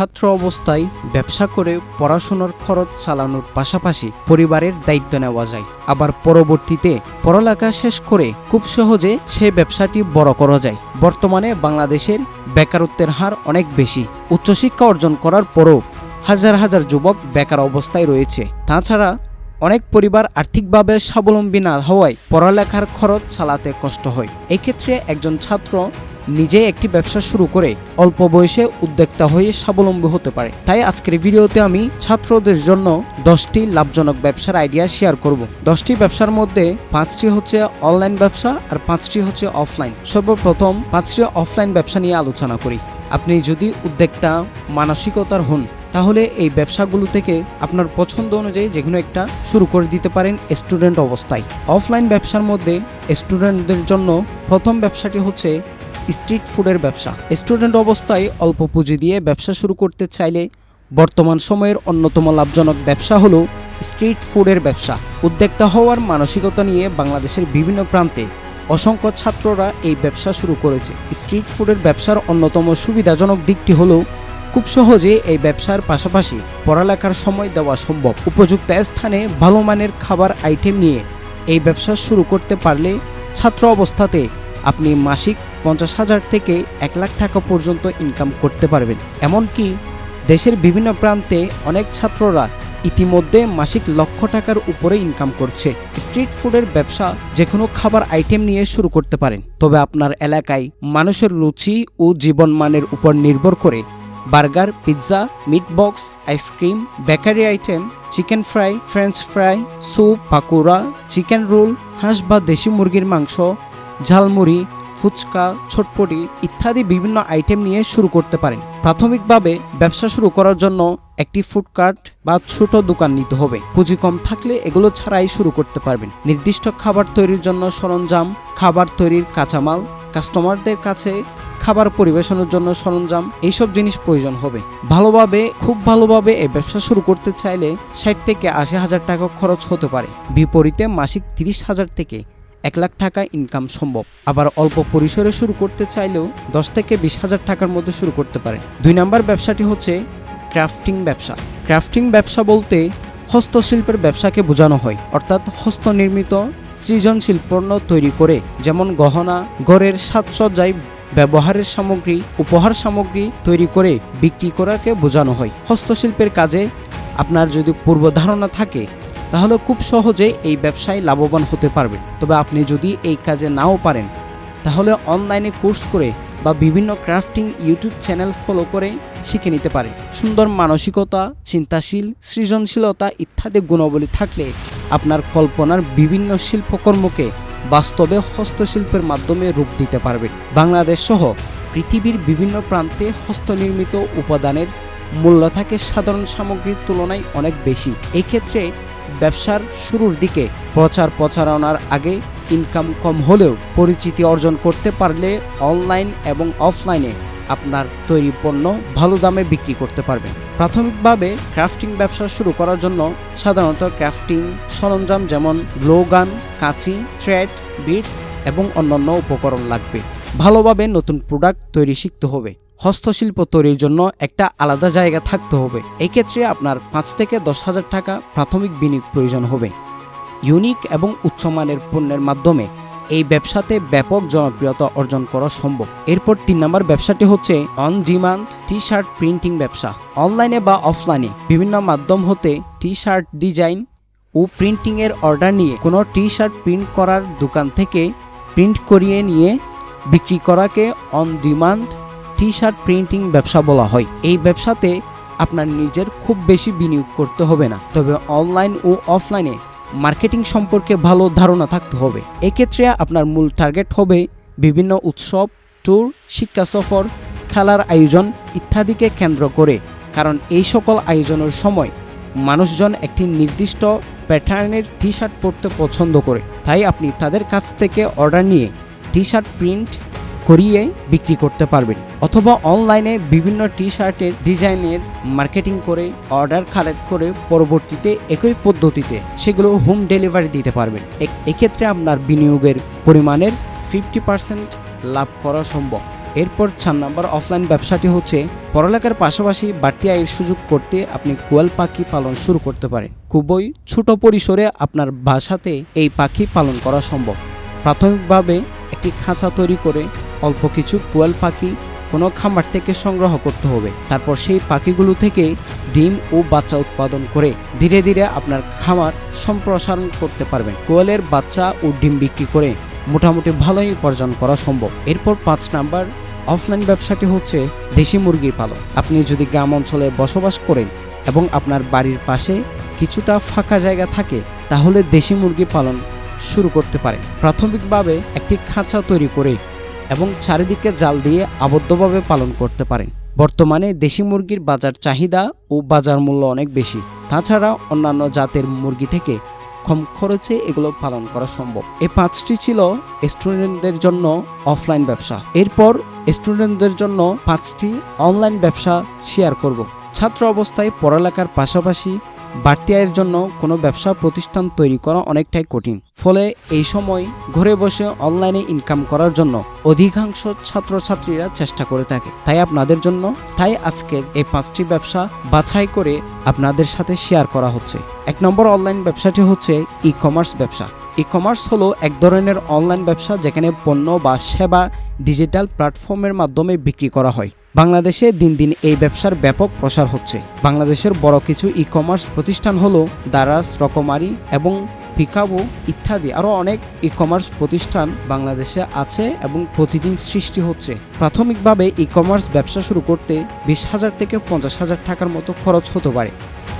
ছাত্র অবস্থায় ব্যবসা করে পড়াশোনার খরচ চালানোর পাশাপাশি পরিবারের দায়িত্ব নেওয়া যায়। আবার পরবর্তীতে পড়ালেখা শেষ করে খুব সহজে সেই ব্যবসাটি বড় করা যায়। বর্তমানে বাংলাদেশের বেকারত্বের হার অনেক বেশি। উচ্চশিক্ষা অর্জন করার পরও হাজার হাজার যুবক বেকার অবস্থায় রয়েছে। তাছাড়া অনেক পরিবার আর্থিকভাবে স্বাবলম্বী না হওয়ায় পড়ালেখার খরচ চালাতে কষ্ট হয়। এক্ষেত্রে একজন ছাত্র নিজে একটি ব্যবসা শুরু করে অল্প বয়সে উদ্যোক্তা হয়ে স্বাবলম্বী হতে পারে। তাই আজকের ভিডিওতে আমি ছাত্রদের জন্য দশটি লাভজনক ব্যবসার আইডিয়া শেয়ার করব। দশটি ব্যবসার মধ্যে পাঁচটি হচ্ছে অনলাইন ব্যবসা আর পাঁচটি হচ্ছে অফলাইন। সর্বপ্রথম পাঁচটি অফলাইন ব্যবসা নিয়ে আলোচনা করি। আপনি যদি উদ্যোক্তা মানসিকতার হন, তাহলে এই ব্যবসাগুলো থেকে আপনার পছন্দ অনুযায়ী যে কোনো একটা শুরু করে দিতে পারেন স্টুডেন্ট অবস্থায়। অফলাইন ব্যবসার মধ্যে স্টুডেন্টদের জন্য প্রথম ব্যবসাটি হচ্ছে স্ট্রিট ফুডের ব্যবসা। স্টুডেন্ট অবস্থায় অল্প পুঁজি দিয়ে ব্যবসা শুরু করতে চাইলে বর্তমান সময়ের অন্যতম লাভজনক ব্যবসা হলো স্ট্রিট ফুডের ব্যবসা। উদ্যোক্তা হওয়ার মানসিকতা নিয়ে বাংলাদেশের বিভিন্ন প্রান্তে অসংখ্য ছাত্ররা এই ব্যবসা শুরু করেছে। স্ট্রিট ফুডের ব্যবসার অন্যতম সুবিধাজনক দিকটি হলো, খুব সহজে এই ব্যবসার পাশাপাশি পড়ালেখার সময় দেওয়া সম্ভব। উপযুক্ত স্থানে ভালো মানের খাবার আইটেম নিয়ে এই ব্যবসা শুরু করতে পারলে ছাত্র অবস্থাতে আপনি মাসিক পঞ্চাশ হাজার থেকে এক লাখ টাকা পর্যন্ত ইনকাম করতে পারবেন। এমনকি দেশের বিভিন্ন প্রান্তে অনেক ছাত্ররা ইতিমধ্যে মাসিক লক্ষ টাকার উপরে ইনকাম করছে। স্ট্রিট ফুডের ব্যবসা যে কোনো খাবার আইটেম নিয়ে শুরু করতে পারেন। তবে আপনার এলাকায় মানুষের রুচি ও জীবনমানের উপর নির্ভর করে burger, pizza meat box ice cream bakery item chicken fry French fry soup pakora chicken roll হাঁস বা দেশি মুরগির মাংস, ঝালমুড়ি ফুচকা, ছটপটি ইত্যাদি বিভিন্ন আইটেম নিয়ে শুরু করতে পারেন। প্রাথমিকভাবে ব্যবসা শুরু করার জন্য একটি ফুডকার্ট বা ছোট দোকান নিতে হবে। পুঁজি কম থাকলে এগুলো ছাড়াই শুরু করতে পারবেন। নির্দিষ্ট খাবার তৈরির জন্য সরঞ্জাম, খাবার তৈরির কাঁচামাল কাস্টমারদের কাছে খাবার পরিবেশনের জন্য সরঞ্জাম, এইসব জিনিস প্রয়োজন হবে। ভালোভাবে, খুব ভালোভাবে এই ব্যবসা শুরু করতে চাইলে ষাট থেকে আশি হাজার টাকা খরচ হতে পারে। বিপরীতে মাসিক তিরিশ হাজার থেকে এক লাখ টাকা ইনকাম সম্ভব। আবার অল্প পরিসরে শুরু করতে চাইলেও দশ থেকে বিশ হাজার টাকার মধ্যে শুরু করতে পারেন দুই নম্বর ব্যবসাটি হচ্ছে ক্রাফটিং ব্যবসা। ক্রাফটিং ব্যবসা বলতে হস্তশিল্পের ব্যবসাকে বোঝানো হয়। অর্থাৎ হস্তনির্মিত সৃজনশীল পণ্য তৈরি করে, যেমন গহনা, ঘরের সাজসজ্জায় ব্যবহারের সামগ্রী, উপহার সামগ্রী তৈরি করে বিক্রি করাকে বোঝানো হয়। হস্তশিল্পের কাজে আপনার যদি পূর্ব ধারণা থাকে তাহলে খুব সহজে এই ব্যবসায় লাভবান হতে পারবেন তবে আপনি যদি এই কাজে নাও পারেন, তাহলে অনলাইনে কোর্স করে বা বিভিন্ন ক্রাফটিং ইউটিউব চ্যানেল ফলো করে শিখে নিতে পারেন সুন্দর মানসিকতা, চিন্তাশীল, সৃজনশীলতা ইত্যাদি গুণাবলী থাকলে আপনার কল্পনার বিভিন্ন শিল্পকর্মকে বাস্তবে হস্তশিল্পের মাধ্যমে রূপ দিতে পারবেন বাংলাদেশ সহ পৃথিবীর বিভিন্ন প্রান্তে হস্তনির্মিত উপাদানের মূল্য থাকে সাধারণ সামগ্রীর তুলনায় অনেক বেশি। এক্ষেত্রে ব্যবসার শুরুর দিকে প্রচার প্রচারণার আগে ইনকাম কম হলেও পরিচিতি অর্জন করতে পারলে অনলাইন এবং অফলাইনে আপনার তৈরি পণ্য ভালো দামে বিক্রি করতে পারবেন। প্রাথমিকভাবে ক্রাফটিং ব্যবসা শুরু করার জন্য সাধারণত ক্রাফটিং সরঞ্জাম যেমন গ্লো গান কাঁচি থ্রেড বিটস এবং অন্যান্য উপকরণ লাগবে। ভালোভাবে নতুন প্রোডাক্ট তৈরি শিখতে হবে। হস্তশিল্প তৈরির জন্য একটা আলাদা জায়গা থাকতে হবে। এক্ষেত্রে আপনার পাঁচ থেকে দশ হাজার টাকা প্রাথমিক বিনিয়োগ প্রয়োজন হবে। ইউনিক এবং উচ্চমানের পণ্যের মাধ্যমে এই ব্যবসাতে ব্যাপক জনপ্রিয়তা অর্জন করা সম্ভব। এরপর তিন নম্বর ব্যবসাটি হচ্ছে on demand T shirt printing ব্যবসা। অনলাইনে বা অফলাইনে বিভিন্ন মাধ্যম হতে টি শার্ট ডিজাইন ও প্রিন্টিংয়ের অর্ডার নিয়ে কোনো টি শার্ট প্রিন্ট করার দোকান থেকে প্রিন্ট করিয়ে নিয়ে বিক্রি করাকে on demand T shirt printing ব্যবসা বলা হয়। এই ব্যবসাতে আপনার নিজের খুব বেশি বিনিয়োগ করতে হবে না। তবে অনলাইন ও অফলাইনে মার্কেটিং সম্পর্কে ভালো ধারণা থাকতে হবে। এক্ষেত্রে আপনার মূল টার্গেট হবে বিভিন্ন উৎসব ট্যুর শিক্ষা সফর, খেলার আয়োজন ইত্যাদিকে কেন্দ্র করে। কারণ এই সকল আয়োজনের সময় মানুষজন একটি নির্দিষ্ট প্যাটার্নের টি শার্ট পরতে পছন্দ করে। তাই আপনি তাদের কাছ থেকে অর্ডার নিয়ে টি শার্ট প্রিন্ট করিয়ে বিক্রি করতে পারবেন, অথবা অনলাইনে বিভিন্ন টি শার্টের ডিজাইনের মার্কেটিং করে অর্ডার কালেক্ট করে পরবর্তীতে একই পদ্ধতিতে সেগুলো হোম ডেলিভারি দিতে পারবেন। এক্ষেত্রে আপনার বিনিয়োগের পরিমাণের ফিফটি পার্সেন্ট লাভ করা সম্ভব। এরপর চার নম্বর অফলাইন ব্যবসাটি হচ্ছে, পড়ালেখার পাশাপাশি বাড়তি আয়ের সুযোগ করতে আপনি কোয়েল পাখি পালন শুরু করতে পারেন। খুবই ছোট পরিসরে আপনার বাসাতে এই পাখি পালন করা সম্ভব। প্রাথমিকভাবে একটি খাঁচা তৈরি করে অল্প কিছু কোয়েল পাখি কোনো খামার থেকে সংগ্রহ করতে হবে। তারপর সেই পাখিগুলো থেকে ডিম ও বাচ্চা উৎপাদন করে ধীরে ধীরে আপনার খামার সম্প্রসারণ করতে পারবেন। কোয়ালের বাচ্চা ও ডিম বিক্রি করে মোটামুটি ভালোই উপার্জন করা সম্ভব। এরপর পাঁচ নাম্বার অফলাইন ব্যবসাটি হচ্ছে দেশি মুরগি পালন। আপনি যদি গ্রাম অঞ্চলে বসবাস করেন এবং আপনার বাড়ির পাশে কিছুটা ফাঁকা জায়গা থাকে, তাহলে দেশি মুরগি পালন শুরু করতে পারেন। প্রাথমিকভাবে একটি খাঁচা তৈরি করে এবং চারিদিকে জাল দিয়ে আবদ্ধভাবে পালন করতে পারেন বর্তমানে দেশি মুরগির বাজার চাহিদা ও বাজার মূল্য অনেক বেশি। তাছাড়া অন্যান্য জাতের মুরগি থেকে কম খরচে এগুলো পালন করা সম্ভব। এই পাঁচটি ছিল স্টুডেন্টদের জন্য অফলাইন ব্যবসা। এরপর স্টুডেন্টদের জন্য পাঁচটি অনলাইন ব্যবসা শেয়ার করব। ছাত্র অবস্থায় পড়ালেখার পাশাপাশি বাড়তি আয়ের জন্য কোনো ব্যবসা প্রতিষ্ঠান তৈরি করা অনেকটাই কঠিন। ফলে এই সময় ঘরে বসে অনলাইনে ইনকাম করার জন্য অধিকাংশ ছাত্রছাত্রীরা চেষ্টা করে থাকে। তাই আপনাদের জন্য তাই আজকের এই পাঁচটি ব্যবসা বাছাই করে আপনাদের সাথে শেয়ার করা হচ্ছে। এক নম্বর অনলাইন ব্যবসাটি হচ্ছে ই কমার্স ব্যবসা। ই কমার্স হলো এক ধরনের অনলাইন ব্যবসা যেখানে পণ্য বা সেবা ডিজিটাল প্ল্যাটফর্মের মাধ্যমে বিক্রি করা হয়। বাংলাদেশে দিন দিন এই ব্যবসার ব্যাপক প্রসার হচ্ছে। বাংলাদেশের বড় কিছু ই কমার্স প্রতিষ্ঠান হলো দারাস রকমারি এবং পিকাবো ইত্যাদি। আরও অনেক ই কমার্স প্রতিষ্ঠান বাংলাদেশে আছে এবং প্রতিদিন সৃষ্টি হচ্ছে। প্রাথমিকভাবে ই কমার্স ব্যবসা শুরু করতে বিশ হাজার থেকে পঞ্চাশ হাজার টাকার মতো খরচ হতে পারে।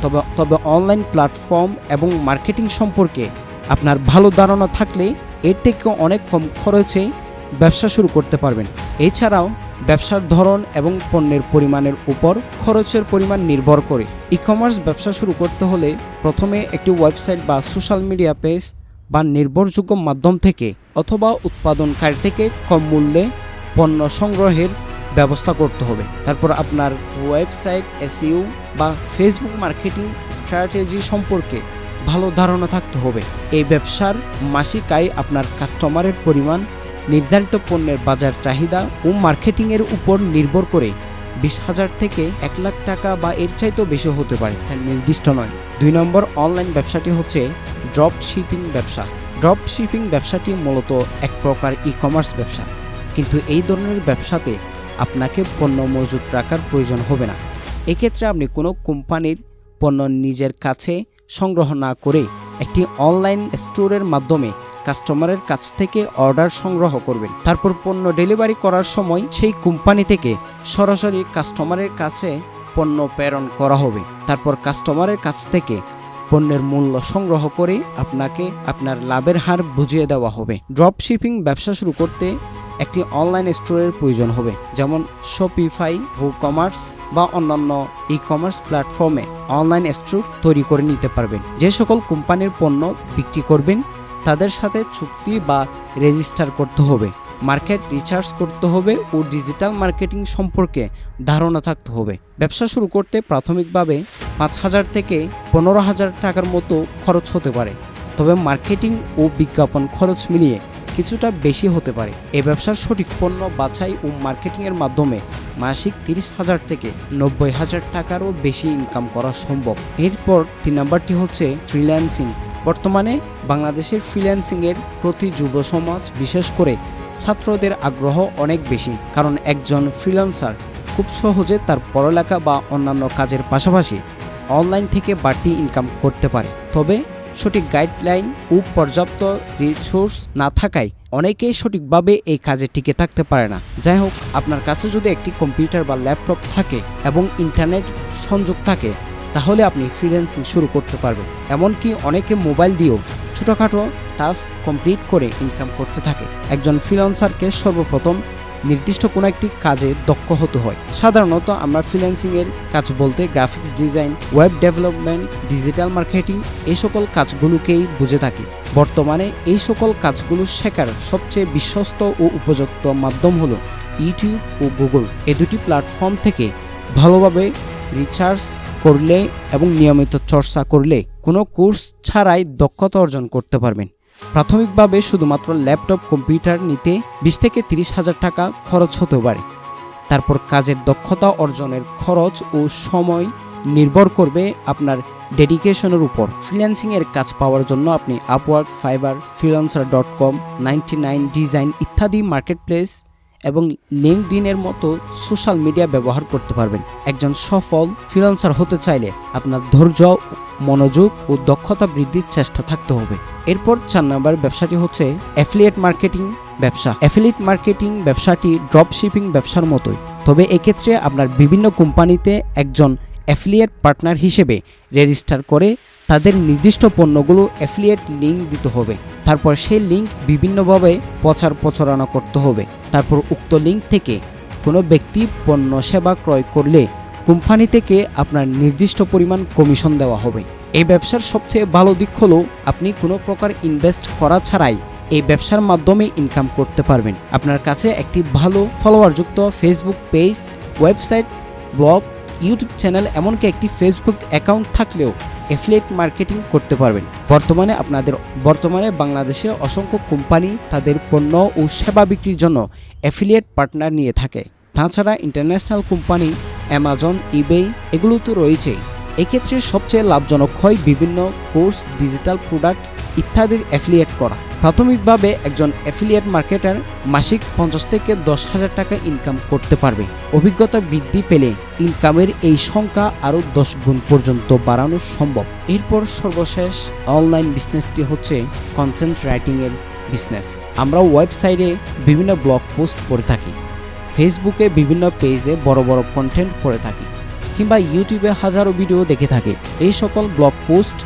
তবে তবে অনলাইন প্ল্যাটফর্ম এবং মার্কেটিং সম্পর্কে আপনার ভালো ধারণা থাকলে এর থেকে অনেক কম খরচে ব্যবসা শুরু করতে পারবেন। এছাড়াও ব্যবসার ধরন এবং পণ্যের পরিমাণের উপর খরচের পরিমাণ নির্ভর করে। ই কমার্স ব্যবসা শুরু করতে হলে প্রথমে একটি ওয়েবসাইট বা সোশ্যাল মিডিয়া পেজ বা নির্ভরযোগ্য মাধ্যম থেকে অথবা উৎপাদনকারী থেকে কম মূল্যে পণ্য সংগ্রহের ব্যবস্থা করতে হবে। তারপর আপনার ওয়েবসাইট, এসইউ বা ফেসবুক মার্কেটিং স্ট্র্যাটেজি সম্পর্কে ভালো ধারণা থাকতে হবে। এই ব্যবসার মাসিক আয় আপনার কাস্টমারের পরিমাণ নির্ধারিত পণ্যের বাজার চাহিদা ও মার্কেটিংয়ের উপর নির্ভর করে বিশ হাজার থেকে এক লাখ টাকা বা এর চাইতেও বেশি হতে পারে। হ্যাঁ, নির্দিষ্ট নয়। দুই নম্বর অনলাইন ব্যবসাটি হচ্ছে ড্রপ শিপিং ব্যবসা। ড্রপ শিপিং ব্যবসাটি মূলত এক প্রকার ই কমার্স ব্যবসা। কিন্তু এই ধরনের ব্যবসাতে আপনাকে পণ্য মজুত রাখার প্রয়োজন হবে না। এক্ষেত্রে আপনি কোনো কোম্পানির পণ্য নিজের কাছে সংগ্রহ না করে একটি অনলাইন স্টোরের মাধ্যমে কাস্টমারের কাছ থেকে অর্ডার সংগ্রহ করবেন। তারপর পণ্য ডেলিভারি করার সময় সেই কোম্পানি থেকে সরাসরি কাস্টমারের কাছে পণ্য প্রেরণ করা হবে। তারপর কাস্টমারের কাছ থেকে পণ্যের মূল্য সংগ্রহ করে আপনাকে আপনার লাভের হার বুঝিয়ে দেওয়া হবে। ড্রপ শিপিং ব্যবসা শুরু করতে একটি অনলাইন স্টোরের প্রয়োজন হবে, যেমন শপিফাই ভু কমার্স বা অন্যান্য ই কমার্স প্ল্যাটফর্মে অনলাইন স্টোর তৈরি করে নিতে পারবেন। যে সকল কোম্পানির পণ্য বিক্রি করবেন, তাদের সাথে চুক্তি বা রেজিস্টার করতে হবে মার্কেট রিসার্চ করতে হবে ও ডিজিটাল মার্কেটিং সম্পর্কে ধারণা থাকতে হবে। ব্যবসা শুরু করতে প্রাথমিকভাবে পাঁচ হাজার থেকে পনেরো হাজার টাকার মতো খরচ হতে পারে, তবে মার্কেটিং ও বিজ্ঞাপন খরচ মিলিয়ে কিছুটা বেশি হতে পারে। এই ব্যবসার সঠিক পণ্য বাছাই ও মার্কেটিংয়ের মাধ্যমে মাসিক তিরিশ হাজার থেকে নব্বই হাজার টাকারও বেশি ইনকাম করা সম্ভব। এরপর তিন নাম্বারটি হচ্ছে ফ্রিল্যান্সিং বর্তমানে বাংলাদেশের ফ্রিল্যান্সিংয়ের প্রতি যুব সমাজ, বিশেষ করে ছাত্রদের আগ্রহ অনেক বেশি। কারণ একজন ফ্রিল্যান্সার খুব সহজে তার পড়ালেখা বা অন্যান্য কাজের পাশাপাশি অনলাইন থেকে বাড়তি ইনকাম করতে পারে। তবে সঠিক গাইডলাইন ও পর্যাপ্ত রিসোর্স না থাকায় অনেকেই সঠিকভাবে এই কাজে টিকে থাকতে পারে না। যাই হোক, আপনার কাছে যদি একটি কম্পিউটার বা ল্যাপটপ থাকে এবং ইন্টারনেট সংযোগ থাকে, তাহলে আপনি ফ্রিল্যান্সিং শুরু করতে পারবেন। এমনকি অনেকে মোবাইল দিয়েও ছোটোখাটো টাস্ক কমপ্লিট করে ইনকাম করতে থাকে। একজন ফ্রিল্যান্সারকে সর্বপ্রথম নির্দিষ্ট কোনো একটি কাজে দক্ষ হতে হয়। সাধারণত আমরা ফ্রিল্যান্সিংয়ের কাজ বলতে graphics design web development digital marketing এই সকল কাজগুলোকেই বুঝে থাকি। বর্তমানে এই সকল কাজগুলো শেখার সবচেয়ে বিশ্বস্ত ও উপযুক্ত মাধ্যম হলো ইউটিউব ও গুগল এ দুটি প্ল্যাটফর্ম থেকে ভালোভাবে রিচার্জ করলে এবং নিয়মিত চর্চা করলে কোনো কোর্স ছাড়াই দক্ষতা অর্জন করতে পারবেন। প্রাথমিকভাবে শুধুমাত্র ল্যাপটপ, কম্পিউটার নিতে বিশ থেকে তিরিশ হাজার টাকা খরচ হতে পারে। তারপর কাজের দক্ষতা অর্জনের খরচ ও সময় নির্ভর করবে আপনার ডেডিকেশনের উপর। ফ্রিল্যান্সিংয়ের কাজ পাওয়ার জন্য আপনি Upwork Fiverr freelancer dot com, ninety nine design ইত্যাদি মার্কেটপ্লেস এবং লিঙ্কডিনের মতো সোশ্যাল মিডিয়া ব্যবহার করতে পারবেন। একজন সফল ফ্রিল্যান্সার হতে চাইলে আপনার ধৈর্য মনোযোগ ও দক্ষতা বৃদ্ধির চেষ্টা থাকতে হবে। এরপর চার নম্বর ব্যবসাটি হচ্ছে অ্যাফিলিয়েট মার্কেটিং ব্যবসা। অ্যাফিলিয়েট মার্কেটিং ব্যবসাটি ড্রপ শিপিং ব্যবসার মতোই। তবে এক্ষেত্রে আপনার বিভিন্ন কোম্পানিতে একজন অ্যাফিলিয়েট পার্টনার হিসেবে রেজিস্টার করে তাদের নির্দিষ্ট পণ্যগুলো অ্যাফিলিয়েট লিঙ্ক দিতে হবে। তারপর সেই লিঙ্ক বিভিন্নভাবে প্রচার প্রচারণা করতে হবে। তারপর উক্ত লিঙ্ক থেকে কোনো ব্যক্তি পণ্য সেবা ক্রয় করলে কোম্পানি থেকে আপনার নির্দিষ্ট পরিমাণ কমিশন দেওয়া হবে। এই ব্যবসার সবচেয়ে ভালো দিক হলো আপনি কোনো প্রকার ইনভেস্ট করা ছাড়াই এই ব্যবসার মাধ্যমে ইনকাম করতে পারবেন। আপনার কাছে একটি ভালো ফলোয়ারযুক্ত Facebook page website blog YouTube channel এমনকি একটি ফেসবুক অ্যাকাউন্ট থাকলেও এফিলিয়েট মার্কেটিং করতে পারবেন। বর্তমানে আপনাদের, বর্তমানে বাংলাদেশে অসংখ্য কোম্পানি তাদের পণ্য ও সেবা বিক্রির জন্য অ্যাফিলিয়েট পার্টনার নিয়ে থাকে। তাছাড়া ইন্টারন্যাশনাল কোম্পানি অ্যামাজন ইবে এগুলো তো রয়েছেই এক্ষেত্রে সবচেয়ে লাভজনক হয় বিভিন্ন কোর্স ডিজিটাল প্রোডাক্ট ইত্যাদির অ্যাফিলিয়েট করা। প্রাথমিকভাবে একজন অ্যাফিলিয়েট মার্কেটার মাসিক পঞ্চাশ থেকে দশ হাজার টাকা ইনকাম করতে পারবে। অভিজ্ঞতা বৃদ্ধি পেলে ইনকামের এই সংখ্যা আরও দশ গুণ পর্যন্ত বাড়ানো সম্ভব। এরপর সর্বশেষ অনলাইন বিজনেসটি হচ্ছে কন্টেন্ট রাইটিংয়ের বিজনেস আমরা ওয়েবসাইটে বিভিন্ন ব্লগ পোস্ট করে থাকি। ফেসবুকে বিভিন্ন পেজে বড় বড় কন্টেন্ট করে থাকি, কিংবা ইউটিউবে হাজারো ভিডিও দেখে থাকে। এই সকল ব্লগ পোস্ট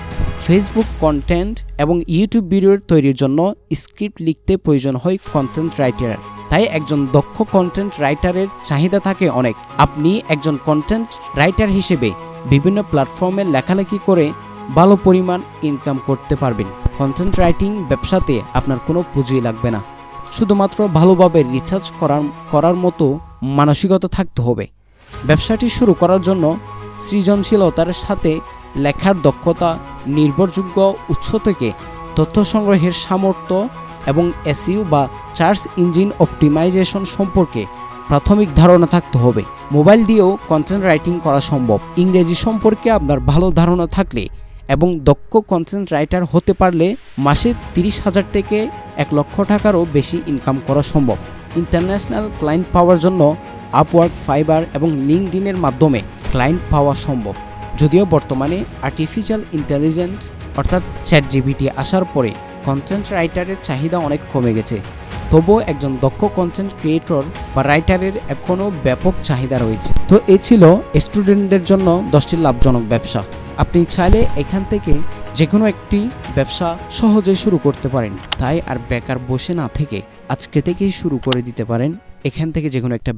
ফেসবুক কন্টেন্ট এবং ইউটিউব ভিডিওর তৈরির জন্য স্ক্রিপ্ট লিখতে প্রয়োজন হয় কন্টেন্ট রাইটার তাই একজন দক্ষ কন্টেন্ট রাইটারের চাহিদা থাকে অনেক। আপনি একজন কন্টেন্ট রাইটার হিসেবে বিভিন্ন প্ল্যাটফর্মে লেখালেখি করে ভালো পরিমাণ ইনকাম করতে পারবেন। কন্টেন্ট রাইটিং ব্যবসাতে আপনার কোনো পুঁজি লাগবে না। শুধুমাত্র ভালোভাবে রিসার্চ করার করার মতো মানসিকতা থাকতে হবে। ব্যবসাটি শুরু করার জন্য সৃজনশীলতার সাথে লেখার দক্ষতা, নির্ভরযোগ্য উৎস থেকে তথ্য সংগ্রহের সামর্থ্য এবং এসইউ বা চার্জ ইঞ্জিন অপটিমাইজেশন সম্পর্কে প্রাথমিক ধারণা থাকতে হবে। মোবাইল দিয়েও কন্টেন্ট রাইটিং করা সম্ভব। ইংরেজি সম্পর্কে আপনার ভালো ধারণা থাকলে এবং দক্ষ কন্টেন্ট রাইটার হতে পারলে মাসে তিরিশ হাজার থেকে এক লক্ষ টাকারও বেশি ইনকাম করা সম্ভব। ইন্টারন্যাশনাল ক্লায়েন্ট পাওয়ার জন্য আপওয়ার্ক ফাইবার এবং লিঙ্কডিনের মাধ্যমে ক্লায়েন্ট পাওয়া সম্ভব। যদিও বর্তমানে আর্টিফিশিয়াল ইন্টেলিজেন্ট অর্থাৎ চ্যাট জিবিটি আসার পরে কন্টেন্ট রাইটারের চাহিদা অনেক কমে গেছে। তবুও একজন দক্ষ কন্টেন্ট ক্রিয়েটর বা রাইটারের এখনও ব্যাপক চাহিদা রয়েছে। তো এ ছিল স্টুডেন্টদের জন্য দশটি লাভজনক ব্যবসা। আপনি চাইলে এখান থেকে যে কোনো একটি ব্যবসা সহজে শুরু করতে পারেন। তাই আর বেকার বসে না থেকে আজকে থেকেই শুরু করে দিতে পারেন। এখান থেকে যে কোনো একটা